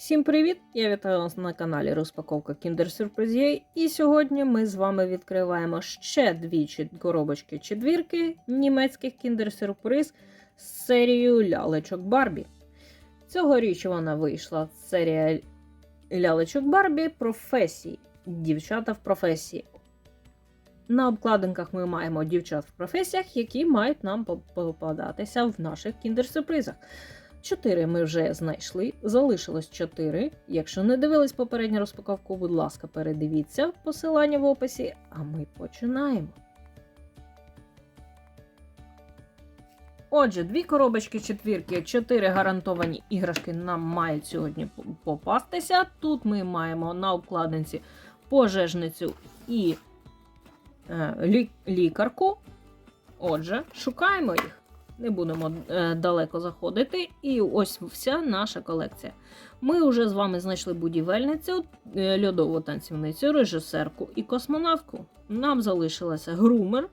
Всім привіт! Я вітаю вас на каналі Розпаковка Surprise. І сьогодні ми з вами відкриваємо ще дві чи- коробочки четвірки німецьких Kinder Surprise з серією лялечок Барбі. Цьогоріч вона вийшла серія лялечок Барбі професії. Дівчата в професії. На обкладинках ми маємо дівчат в професіях, які мають нам поп- попадатися в наших кіндер-сюрпризах. Чотири ми вже знайшли, залишилось чотири. Якщо не дивились попередню розпаковку, будь ласка, передивіться посилання в описі, а ми починаємо. Отже, дві коробочки четвірки, чотири гарантовані іграшки нам мають сьогодні попастися. Тут ми маємо на обкладинці пожежницю і е, лі- лікарку. Отже, шукаємо їх. Не будемо е, далеко заходити. І ось вся наша колекція. Ми вже з вами знайшли будівельницю, е, льодову танцівницю, режисерку і космонавтку. Нам залишилася грумер,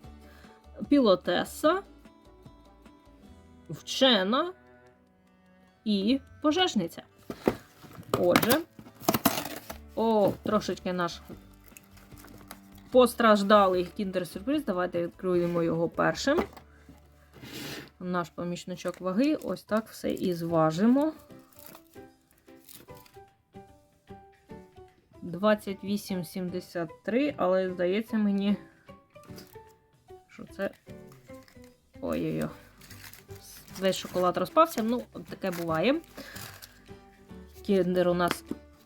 пілотеса, вчена і пожежниця. Отже, о, трошечки наш постраждалий кіндер-сюрприз. Давайте відкриємо його першим наш помічничок ваги. Ось так все і зважимо. 28,73, але здається мені, що це. Ой-ой-ой. Весь шоколад розпався. Ну, от таке буває. Кіндер у нас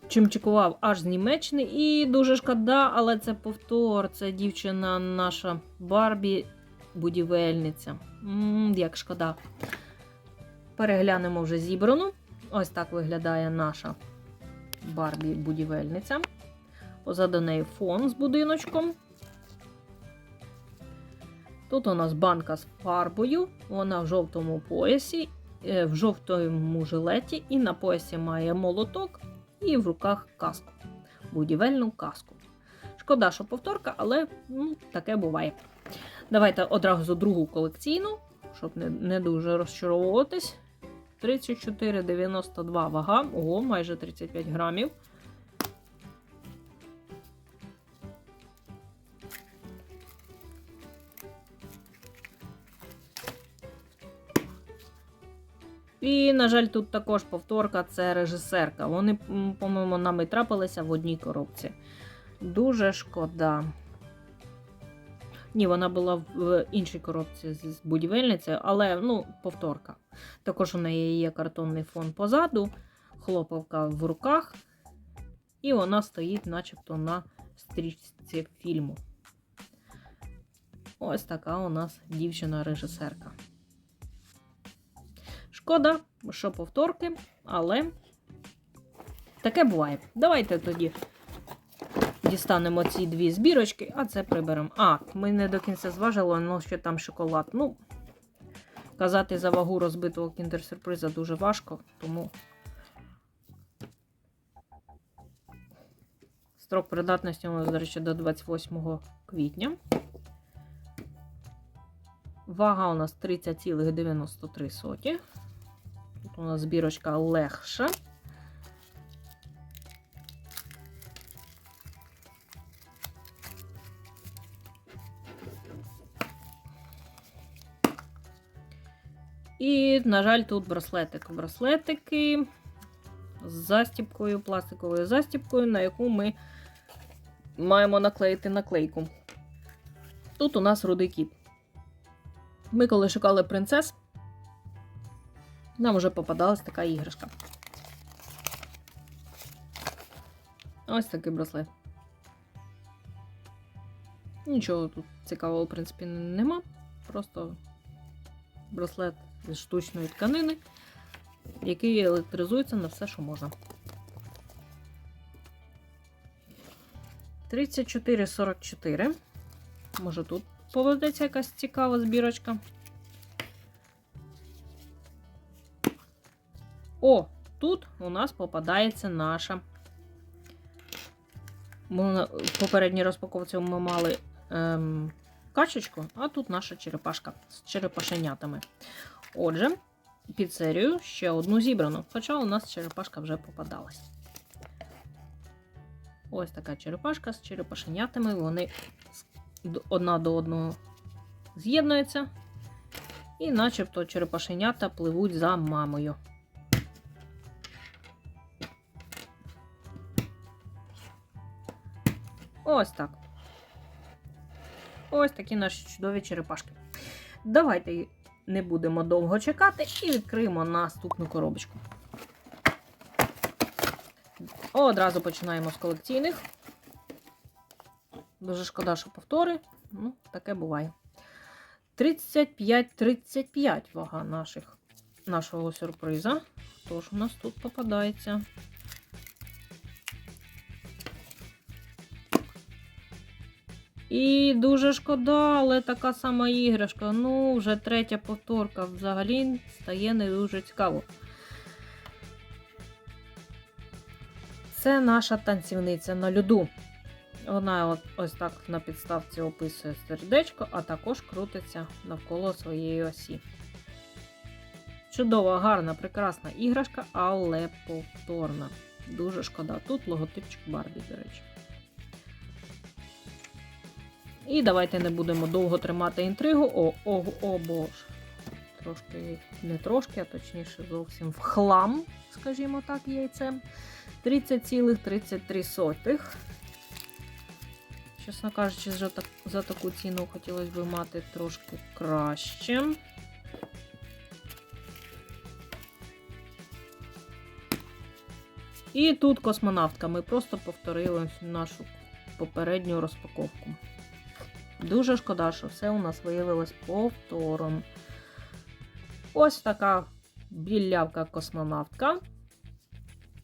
чимчикував аж з Німеччини. І дуже шкода, але це повтор. Це дівчина наша Барбі, будівельниця. М, як шкода. Переглянемо вже зібрану. Ось так виглядає наша Барбі будівельниця. Позаду неї фон з будиночком. Тут у нас банка з фарбою, вона в жовтому поясі, е, в жовтому жилеті, і на поясі має молоток, і в руках каску. Будівельну каску. Шкода, що повторка, але ну, таке буває. Давайте одразу другу колекційну, щоб не, не дуже розчаровуватись. 34,92 вага, ого, майже 35 грамів. І, на жаль, тут також повторка це режисерка. Вони, по-моєму, нам і трапилися в одній коробці. Дуже шкода. Ні, вона була в іншій коробці з будівельницею, але ну, повторка. Також у неї є картонний фон позаду, хлопавка в руках, і вона стоїть, начебто, на стрічці фільму. Ось така у нас дівчина-режисерка. Шкода, що повторки, але таке буває. Давайте тоді дістанемо ці дві збірочки, а це приберемо. А, ми не до кінця зважили, але ще там шоколад. Ну, казати за вагу розбитого кіндер-сюрприза дуже важко, тому строк придатності у нас, до речі, до 28 квітня. Вага у нас 30,93. Тут у нас збірочка легша. І, на жаль, тут браслетик. Браслетики з застіпкою, пластиковою застіпкою, на яку ми маємо наклеїти наклейку. Тут у нас рудий кіт. Ми, коли шукали принцес, нам вже попадалась така іграшка. Ось такий браслет. Нічого тут цікавого, в принципі, нема. Просто браслет з штучної тканини, який електризується на все, що можна. 34,44. Може тут поведеться якась цікава збірочка. О, тут у нас попадається наша. В попередній розпаковці ми мали ем, качечку, а тут наша черепашка з черепашенятами. Отже, під серію ще одну зібрану. Хоча у нас черепашка вже попадалась. Ось така черепашка з черепашенятами. Вони одна до одного з'єднуються. І начебто черепашенята пливуть за мамою. Ось так. Ось такі наші чудові черепашки. Давайте не будемо довго чекати і відкриємо наступну коробочку. Одразу починаємо з колекційних. Дуже шкода, що повтори. Ну, таке буває. 35-35 вага наших, нашого сюрприза. Тож у нас тут попадається. І дуже шкода, але така сама іграшка. Ну, вже третя повторка взагалі стає не дуже цікаво. Це наша танцівниця на льоду. Вона от, ось так на підставці описує сердечко, а також крутиться навколо своєї осі. Чудова, гарна, прекрасна іграшка, але повторна. Дуже шкода. Тут логотипчик Барбі, до речі. І давайте не будемо довго тримати інтригу. О, о, о, боже. Трошки, не трошки, а точніше, зовсім в хлам, скажімо так, яйцем. 30,33. Чесно кажучи, за, так, за таку ціну хотілося б мати трошки краще. І тут космонавтка. Ми просто повторили нашу попередню розпаковку. Дуже шкода, що все у нас виявилось повтором. Ось така білявка космонавтка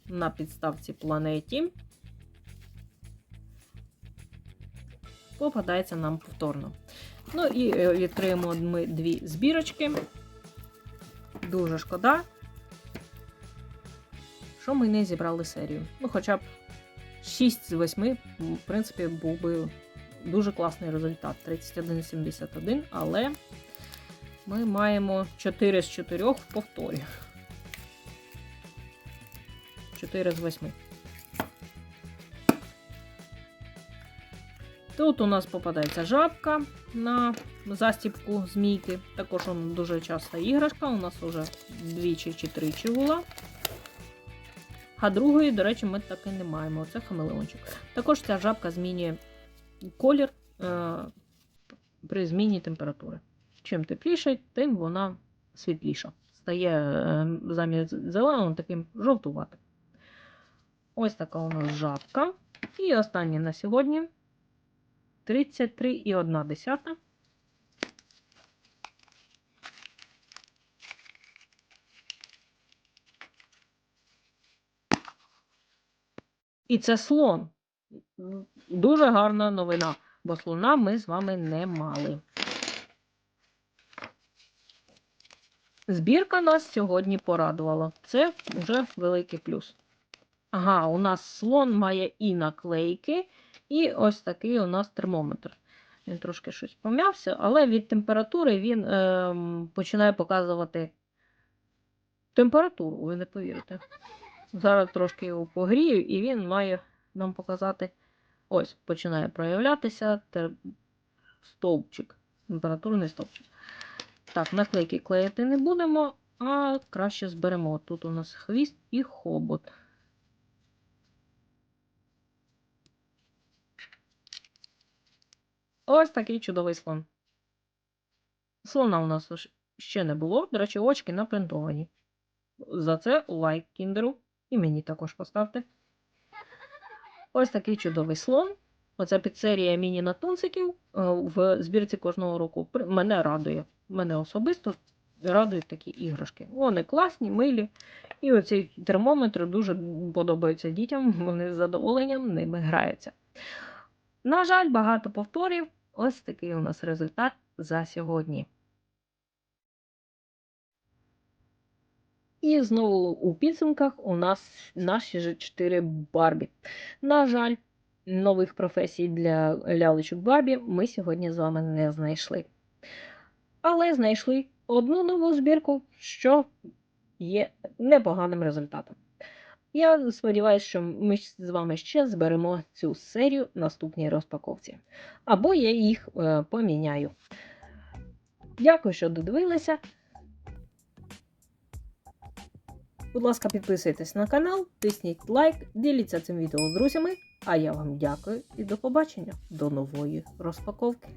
на підставці планеті. Попадається нам повторно. Ну і е, відкриємо ми дві збірочки. Дуже шкода, що ми не зібрали серію. Ну, хоча б 6 з 8, в принципі, був би дуже класний результат. 31,71, але ми маємо 4 з 4 в повторі. 4 з 8. Тут у нас попадається жабка на застіпку змійки. Також вона дуже часта іграшка. У нас вже двічі чи тричі була. А другої, до речі, ми таки не маємо. Це хамелеончик. Також ця жабка змінює колір е, при зміні температури. Чим тепліше, тим вона світліша. Стає е, замість зеленого таким жовтуватим. Ось така у нас жабка. І останнє на сьогодні 33,1. І це слон. Дуже гарна новина, бо слона ми з вами не мали. Збірка нас сьогодні порадувала. Це вже великий плюс. Ага, у нас слон має і наклейки, і ось такий у нас термометр. Він трошки щось пом'явся, але від температури він е, починає показувати температуру, ви не повірите. Зараз трошки його погрію, і він має нам показати. Ось, починає проявлятися стовпчик. Температурний стовпчик. Так, наклейки клеїти не будемо, а краще зберемо. Тут у нас хвіст і хобот. Ось такий чудовий слон. Слона у нас ще не було. До речі, очки напринтовані. За це лайк кіндеру. І мені також поставте. Ось такий чудовий слон. Оця підсерія міні-натунциків е, в збірці кожного року. Мене радує. Мене особисто радують такі іграшки. Вони класні, милі. І оцей термометр дуже подобається дітям. Вони з задоволенням ними граються. На жаль, багато повторів. Ось такий у нас результат за сьогодні. І знову у підсумках у нас наші ж 4 Барбі. На жаль, нових професій для лялечок Барбі ми сьогодні з вами не знайшли. Але знайшли одну нову збірку, що є непоганим результатом. Я сподіваюся, що ми з вами ще зберемо цю серію в наступній розпаковці. Або я їх е, поміняю. Дякую, що додивилися. Будь ласка, підписуйтесь на канал, тисніть лайк, діліться цим відео з друзями. А я вам дякую і до побачення до нової розпаковки.